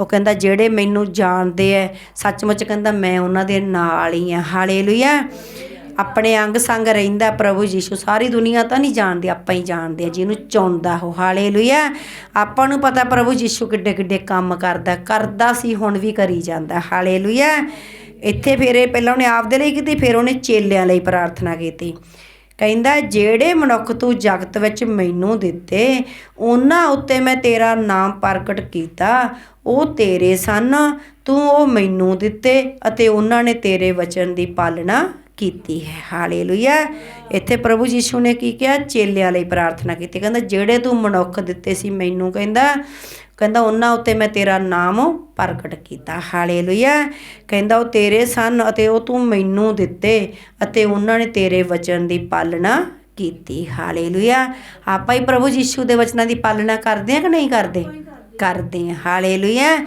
ਉਹ ਕਹਿੰਦਾ, ਜਿਹੜੇ ਮੈਨੂੰ ਜਾਣਦੇ ਐ, ਸੱਚਮੁੱਚ ਕਹਿੰਦਾ, ਮੈਂ ਉਹਨਾਂ ਦੇ ਨਾਲ ਹੀ ਆ। ਹਾਲੇਲੂਇਆ। ਆਪਣੇ ਅੰਗ ਸੰਗ ਰਹਿੰਦਾ ਪ੍ਰਭੂ ਯੀਸ਼ੂ। ਸਾਰੀ ਦੁਨੀਆ ਤਾਂ ਨਹੀਂ ਜਾਣਦੀ, ਆਪਾਂ ਹੀ ਜਾਣਦੇ ਆ, ਜਿਹਨੂੰ ਚਾਹੁੰਦਾ ਉਹ। ਹਾਲੇਲੂਇਆ। ਆਪਾਂ ਨੂੰ ਪਤਾ ਪ੍ਰਭੂ ਯੀਸ਼ੂ ਕਿੱਡੇ ਕਿੱਡੇ ਕੰਮ ਕਰਦਾ ਕਰਦਾ ਸੀ, ਹੁਣ ਵੀ ਕਰੀ ਜਾਂਦਾ। ਹਾਲੇਲੂਇਆ। ਇੱਥੇ ਫਿਰ ਇਹ ਪਹਿਲਾਂ ਉਹਨੇ ਆਪਦੇ ਲਈ ਕੀਤੀ, ਫਿਰ ਉਹਨੇ ਚੇਲਿਆਂ ਲਈ ਪ੍ਰਾਰਥਨਾ ਕੀਤੀ। ਕਹਿੰਦਾ, ਜਿਹੜੇ ਮਨੁੱਖ ਤੂੰ ਜਗਤ ਵਿੱਚ ਮੈਨੂੰ ਦਿੱਤੇ, ਉਹਨਾਂ ਉੱਤੇ ਮੈਂ ਤੇਰਾ ਨਾਮ ਪ੍ਰਗਟ ਕੀਤਾ। ਉਹ ਤੇਰੇ ਸਨ, ਤੂੰ ਉਹ ਮੈਨੂੰ ਦਿੱਤੇ ਅਤੇ ਉਹਨਾਂ ਨੇ ਤੇਰੇ ਵਚਨ ਦੀ ਪਾਲਣਾ ਕੀਤੀ ਹੈ। ਹਾਲੇਲੂਇਆ। ਇੱਥੇ ਪ੍ਰਭੂ ਯੀਸ਼ੂ ਨੇ ਕੀ ਕਿਹਾ? ਚੇਲਿਆਂ ਲਈ ਪ੍ਰਾਰਥਨਾ ਕੀਤੀ। ਕਹਿੰਦਾ, ਜਿਹੜੇ ਤੂੰ ਮਨੁੱਖ ਦਿੱਤੇ ਸੀ ਮੈਨੂੰ, ਕਹਿੰਦਾ ਕਹਿੰਦਾ ਉਹਨਾਂ ਉੱਤੇ ਮੈਂ ਤੇਰਾ ਨਾਮ ਪ੍ਰਗਟ ਕੀਤਾ। ਹਾਲੇਲੂਇਆ। ਕਹਿੰਦਾ ਉਹ ਤੇਰੇ ਸਨ ਅਤੇ ਉਹ ਤੂੰ ਮੈਨੂੰ ਦਿੱਤੇ ਅਤੇ ਉਹਨਾਂ ਨੇ ਤੇਰੇ ਵਚਨ ਦੀ ਪਾਲਣਾ ਕੀਤੀ। ਹਾਲੇਲੂਇਆ। ਆਪਾਂ ਹੀ ਪ੍ਰਭੂ ਯੀਸ਼ੂ ਦੇ ਵਚਨਾਂ ਦੀ ਪਾਲਣਾ ਕਰਦੇ ਆ ਕਿ ਨਹੀਂ ਕਰਦੇ? ਕਰਦੇ ਆ ਹਾਲੇਲੂਇਆ।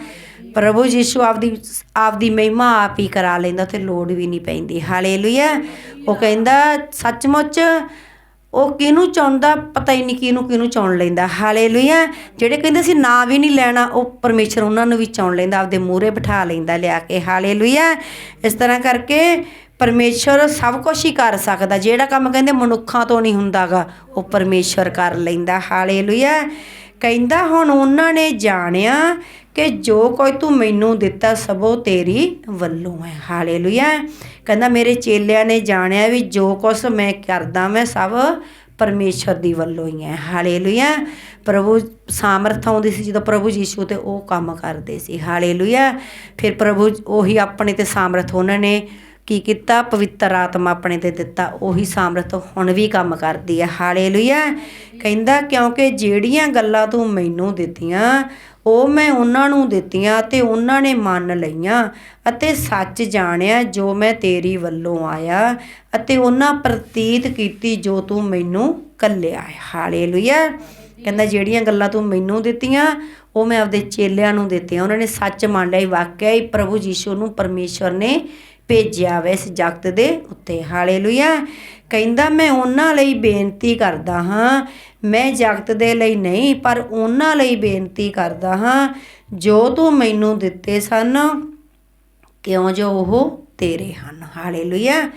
ਪ੍ਰਭੂ ਯੀਸ਼ੂ ਆਪਦੀ ਆਪਦੀ ਮਹਿਮਾ ਆਪ ਹੀ ਕਰਾ ਲੈਂਦਾ ਤੇ ਲੋੜ ਵੀ ਨਹੀਂ ਪੈਂਦੀ। ਹਾਲੇਲੂਇਆ। ਉਹ ਕਹਿੰਦਾ ਸੱਚਮੁੱਚ ਉਹ ਕਿਹਨੂੰ ਚਾਹੁੰਦਾ ਪਤਾ ਹੀ ਨਹੀਂ ਕਿਹਨੂੰ ਕਿਹਨੂੰ ਚੁਣ ਲੈਂਦਾ। ਹਾਲੇਲੂਇਆ। ਜਿਹੜੇ ਕਹਿੰਦੇ ਸੀ ਨਾਂ ਵੀ ਨਹੀਂ ਲੈਣਾ, ਉਹ ਪਰਮੇਸ਼ਰ ਉਹਨਾਂ ਨੂੰ ਵੀ ਚੁਣ ਲੈਂਦਾ, ਆਪਦੇ ਮੂਹਰੇ ਬਿਠਾ ਲੈਂਦਾ ਲਿਆ ਕੇ। ਹਾਲੇਲੂਇਆ। ਇਸ ਤਰ੍ਹਾਂ ਕਰਕੇ ਪਰਮੇਸ਼ਰ ਸਭ ਕੁਝ ਹੀ ਕਰ ਸਕਦਾ। ਜਿਹੜਾ ਕੰਮ ਕਹਿੰਦੇ ਮਨੁੱਖਾਂ ਤੋਂ ਨਹੀਂ ਹੁੰਦਾਗਾ, ਉਹ ਪਰਮੇਸ਼ਰ ਕਰ ਲੈਂਦਾ। ਹਾਲੇਲੂਇਆ। ਕਹਿੰਦਾ ਹੁਣ ਉਹਨਾਂ ਨੇ ਜਾਣਿਆ ਕਿ ਜੋ ਕੋਈ ਤੂੰ ਮੈਨੂੰ ਦਿੱਤਾ ਸਭੋ ਤੇਰੀ ਵੱਲੋਂ ਹੈ। ਹਾਲੇਲੂਇਆ। ਕਹਿੰਦਾ, ਮੇਰੇ ਚੇਲਿਆਂ ਨੇ ਜਾਣਿਆ ਵੀ ਜੋ ਕੁਛ ਮੈਂ ਕਰਦਾ ਮੈਂ ਸਭ ਪਰਮੇਸ਼ਰ ਦੀ ਵੱਲੋਂ ਹੀ ਹੈ। ਹਾਲੇਲੂਇਆ। ਪ੍ਰਭੂ ਸਾਮਰਥ ਆਉਂਦੀ ਸੀ ਜਦੋਂ ਪ੍ਰਭੂ ਯੀਸ਼ੂ ਤੇ ਉਹ ਕੰਮ ਕਰਦੇ ਸੀ। ਹਾਲੇਲੂਇਆ। ਫਿਰ ਪ੍ਰਭੂ ਉਹੀ ਆਪਣੇ ਤੇ ਸਾਮਰਥ ਉਹਨਾਂ ਨੇ ਕੀ ਕੀਤਾ? ਪਵਿੱਤਰ ਆਤਮਾ ਆਪਣੇ ਤੇ ਦਿੱਤਾ। ਉਹੀ ਸਾਮਰਥ ਹੁਣ ਵੀ ਕੰਮ ਕਰਦੀ ਹੈ ਹਾਲੇਲੂਇਆ। ਕਹਿੰਦਾ, ਕਿਉਂਕਿ ਜਿਹੜੀਆਂ ਗੱਲਾਂ ਤੂੰ ਮੈਨੂੰ ਦਿੱਤੀਆਂ, ਉਹ ਮੈਂ ਉਹਨਾਂ ਨੂੰ ਦਿੱਤੀਆਂ ਤੇ ਉਹਨਾਂ ਨੇ ਮੰਨ ਲਈਆਂ ਅਤੇ ਸੱਚ ਜਾਣਿਆ ਜੋ ਮੈਂ ਤੇਰੀ ਵੱਲੋਂ ਆਇਆ ਅਤੇ ਉਹਨਾਂ ਪ੍ਰਤੀਤ ਕੀਤੀ ਜੋ ਤੂੰ ਮੈਨੂੰ ਕੱਲਿਆ ਹੈ। ਹਾਲੇਲੂਇਆ। ਕਹਿੰਦਾ, ਜਿਹੜੀਆਂ ਗੱਲਾਂ ਤੂੰ ਮੈਨੂੰ ਦਿੱਤੀਆਂ, ਉਹ ਮੈਂ ਆਪਦੇ ਚੇਲਿਆਂ ਨੂੰ ਦਿੱਤੀਆਂ। ਉਹਨਾਂ ਨੇ ਸੱਚ ਮੰਨ ਲਿਆ। ਵਾਕਿਆ ਹੀ ਪ੍ਰਭੂ ਯੀਸ਼ੂ ਨੂੰ ਪਰਮੇਸ਼ਵਰ ਨੇ ਭੇਜਿਆ ਵੇ ਇਸ ਜਗਤ ਦੇ ਉੱਤੇ। ਹਾਲੇਲੂਇਆ। ਕਹਿੰਦਾ, ਮੈਂ ਉਹਨਾਂ ਲਈ ਬੇਨਤੀ ਕਰਦਾ ਹਾਂ। ਮੈਂ ਜਗਤ ਦੇ ਲਈ ਨਹੀਂ, ਪਰ ਉਹਨਾਂ ਲਈ ਬੇਨਤੀ ਕਰਦਾ ਹਾਂ। ਜੋ ਤੂੰ ਮੈਨੂੰ ਦਿੱਤੇ ਸਨ, ਕਿਉਂ ਜੋ ਉਹ ਤੇਰੇ ਹਨ? ਹਾਲੇਲੂਇਆ।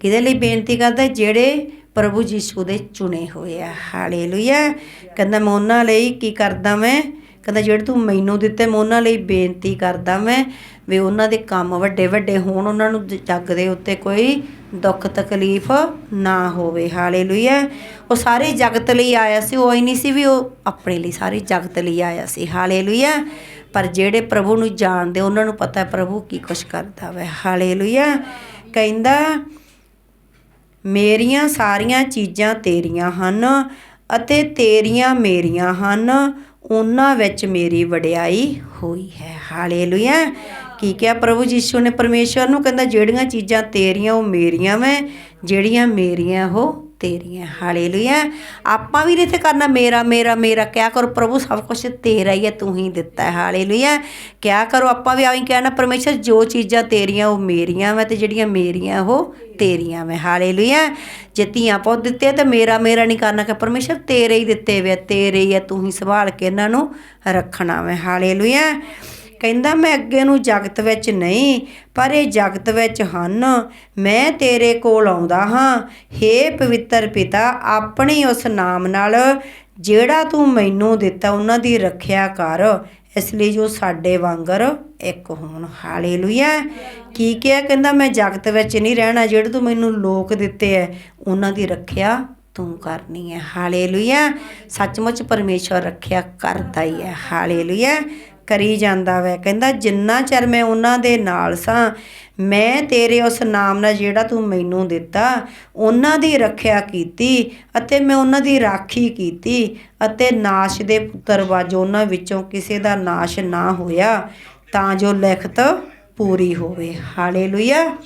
ਕਿਹਦੇ ਲਈ ਬੇਨਤੀ ਕਰਦਾ? ਜਿਹੜੇ ਪ੍ਰਭੂ ਯੀਸ਼ੂ ਦੇ ਚੁਣੇ ਹੋਏ ਆ। ਹਾਲੇਲੂਇਆ। ਕਹਿੰਦਾ, ਮੈਂ ਉਹਨਾਂ ਲਈ ਕੀ ਕਰਦਾ ਮੈਂ? ਕਹਿੰਦਾ, ਜਿਹੜੇ ਤੂੰ ਮੈਨੂੰ ਦਿੱਤੇ, ਮੈਂ ਉਹਨਾਂ ਲਈ ਬੇਨਤੀ ਕਰਦਾ ਮੈਂ ਵੀ ਉਹਨਾਂ ਦੇ ਕੰਮ ਵੱਡੇ ਵੱਡੇ ਹੋਣ, ਉਹਨਾਂ ਨੂੰ ਜੱਗ ਦੇ ਉੱਤੇ ਕੋਈ ਦੁੱਖ ਤਕਲੀਫ ਨਾ ਹੋਵੇ। ਹਾਲੇਲੂਇਆ। ਉਹ ਸਾਰੇ ਜਗਤ ਲਈ ਆਇਆ ਸੀ, ਉਹ ਹੀ ਨਹੀਂ ਸੀ ਵੀ ਉਹ ਆਪਣੇ ਲਈ ਸਾਰੇ ਜਗਤ ਲਈ ਆਇਆ ਸੀ। ਹਾਲੇਲੂਇਆ। ਪਰ ਜਿਹੜੇ ਪ੍ਰਭੂ ਨੂੰ ਜਾਣਦੇ, ਉਹਨਾਂ ਨੂੰ ਪਤਾ ਪ੍ਰਭੂ ਕੀ ਕੁਛ ਕਰਦਾ ਵਾ। ਹਾਲੇਲੂਇਆ। ਕਹਿੰਦਾ, ਮੇਰੀਆਂ ਸਾਰੀਆਂ ਚੀਜ਼ਾਂ ਤੇਰੀਆਂ ਹਨ ਅਤੇ ਤੇਰੀਆਂ ਮੇਰੀਆਂ ਹਨ। ਉਹਨਾਂ ਵਿੱਚ ਮੇਰੀ ਵਡਿਆਈ ਹੋਈ ਹੈ। ਹਾਲੇਲੂਇਆ। ਕੀ ਕਿਹਾ ਪ੍ਰਭੂ ਯੀਸ਼ੂ ਨੇ? ਪਰਮੇਸ਼ਵਰ ਨੂੰ ਕਹਿੰਦਾ, ਜਿਹੜੀਆਂ ਚੀਜ਼ਾਂ ਤੇਰੀਆਂ ਉਹ ਮੇਰੀਆਂ ਮੈਂ ਜਿਹੜੀਆਂ ਮੇਰੀਆਂ ਉਹ ਤੇਰੀਆਂ, ਹਾਲੇਲੂਇਆ। ਆਪਾਂ ਵੀ ਇੱਥੇ ਕਰਨਾ, ਮੇਰਾ ਮੇਰਾ ਮੇਰਾ, ਕਿਆ ਕਰੋ, ਪ੍ਰਭੂ ਸਭ ਕੁਝ ਤੇਰਾ ਹੀ ਹੈ, ਤੂੰ ਹੀ ਦਿੱਤਾ ਹੈ, ਹਾਲੇਲੂਇਆ। ਕਿਆ ਕਰੋ, ਆਪਾਂ ਵੀ ਆਵੇਂ ਕਹਿਣਾ, ਪਰਮੇਸ਼ਰ, ਜੋ ਚੀਜ਼ਾਂ ਤੇਰੀਆਂ, ਉਹ ਮੇਰੀਆਂ ਮੈਂ ਤੇ ਜਿਹੜੀਆਂ ਮੇਰੀਆਂ, ਉਹ ਤੇਰੀਆਂ ਮੈਂ ਹਾਲੇਲੂਇਆ। ਜੇ ਧੀਆਂ ਪੁੱਤ ਦਿੱਤੇ ਤੇ ਮੇਰਾ ਮੇਰਾ ਨਹੀਂ ਕਰਨਾ ਕਿ ਪਰਮੇਸ਼ਰ ਤੇਰੇ ਹੀ ਦਿੱਤੇ ਵੇ ਤੇਰੇ ਹੀ ਹੈ ਤੂੰ ਹੀ ਸੰਭਾਲ ਕੇ ਇਹਨਾਂ ਨੂੰ ਰੱਖਣਾ ਮੈਂ ਹਾਲੇਲੂਇਆ। ਕਹਿੰਦਾ, ਮੈਂ ਅੱਗੇ ਨੂੰ ਜਗਤ ਵਿੱਚ ਨਹੀਂ, ਪਰ ਇਹ ਜਗਤ ਵਿੱਚ ਹਨ। ਮੈਂ ਤੇਰੇ ਕੋਲ ਆਉਂਦਾ ਹਾਂ। हे ਪਵਿੱਤਰ ਪਿਤਾ, ਆਪਣੇ ਉਸ ਨਾਮ ਨਾਲ ਜਿਹੜਾ ਤੂੰ ਮੈਨੂੰ ਦਿੱਤਾ, ਉਹਨਾਂ ਦੀ ਰੱਖਿਆ ਕਰ। ਇਸ ਲਈ ਜੋ ਸਾਡੇ ਵਾਂਗਰ ਇੱਕ ਹੋਣ। ਹਾਲੇਲੂਇਆ। ਕੀ ਕਿਹਾ? ਕਹਿੰਦਾ, ਮੈਂ ਜਗਤ ਵਿੱਚ ਨਹੀਂ ਰਹਿਣਾ, ਜਿਹੜੇ ਤੂੰ ਮੈਨੂੰ ਲੋਕ ਦਿੱਤੇ ਐ, ਉਹਨਾਂ ਦੀ ਰੱਖਿਆ ਤੂੰ ਕਰਨੀ ਹੈ ਹਾਲੇਲੂਇਆ। ਸੱਚਮੁੱਚ ਪਰਮੇਸ਼ਵਰ ਰੱਖਿਆ ਕਰਦਾ ਹੀ ਹੈ ਹਾਲੇਲੂਇਆ। ਕਰੀ ਜਾਂਦਾ ਵੈ। ਕਹਿੰਦਾ, ਜਿੰਨਾ ਚਿਰ ਮੈਂ ਉਹਨਾਂ ਦੇ ਨਾਲ ਸਾਂ, ਮੈਂ ਤੇਰੇ ਉਸ ਨਾਮ ਨਾਲ ਜਿਹੜਾ ਤੂੰ ਮੈਨੂੰ ਦਿੱਤਾ, ਉਹਨਾਂ ਦੀ ਰੱਖਿਆ ਕੀਤੀ ਅਤੇ ਮੈਂ ਉਹਨਾਂ ਦੀ ਰਾਖੀ ਕੀਤੀ ਅਤੇ ਨਾਸ਼ ਦੇ ਪੁੱਤਰ ਵਾਜੋ ਉਹਨਾਂ ਵਿੱਚੋਂ ਕਿਸੇ ਦਾ ਨਾਸ਼ ਨਾ ਹੋਇਆ ਤਾਂ ਜੋ ਲਿਖਤ ਪੂਰੀ ਹੋਵੇ। ਹਾਲੇਲੂਇਆ।